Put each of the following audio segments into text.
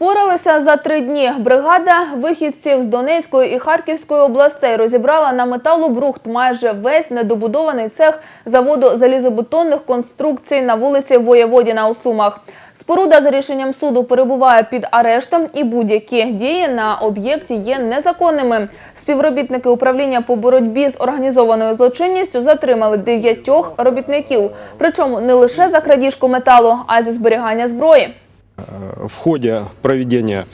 Впоралися за три дні. Бригада вихідців з Донецької і Харківської областей розібрала на металобрухт майже весь недобудований цех заводу залізобетонних конструкцій на вулиці Воєводіна у Сумах. Споруда за рішенням суду перебуває під арештом і будь-які дії на об'єкті є незаконними. Співробітники управління по боротьбі з організованою злочинністю затримали дев'ятьох робітників. Причому не лише за крадіжку металу, а й за зберігання зброї. В ходе проведения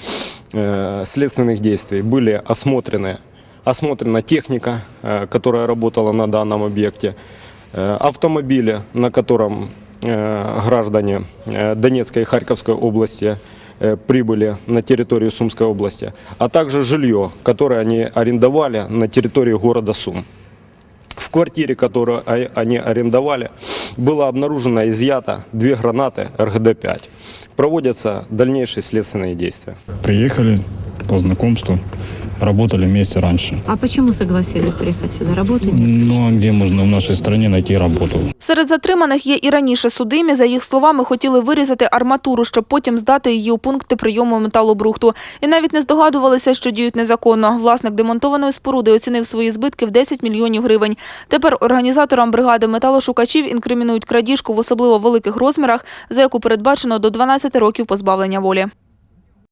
э, следственных действий были осмотрены, осмотрена техника, э, которая работала на данном объекте, э, автомобили, на котором э, граждане э, Донецкой и Харьковской области э, прибыли на территорию Сумской области, а также жилье, которое они арендовали на территории города Сум. В квартире, которую они арендовали, было обнаружено и изъято две гранаты РГД-5. Проводятся дальнейшие следственные действия. Приехали по знакомству, работали вместе раньше. А почему согласились приехать сюда? Работы нет? Ну а где можно в нашей стране найти работу? Серед затриманих є і раніше судимі. За їх словами, хотіли вирізати арматуру, щоб потім здати її у пункти прийому металобрухту. І навіть не здогадувалися, що діють незаконно. Власник демонтованої споруди оцінив свої збитки в 10 мільйонів гривень. Тепер організаторам бригади металошукачів інкримінують крадіжку в особливо великих розмірах, за яку передбачено до 12 років позбавлення волі.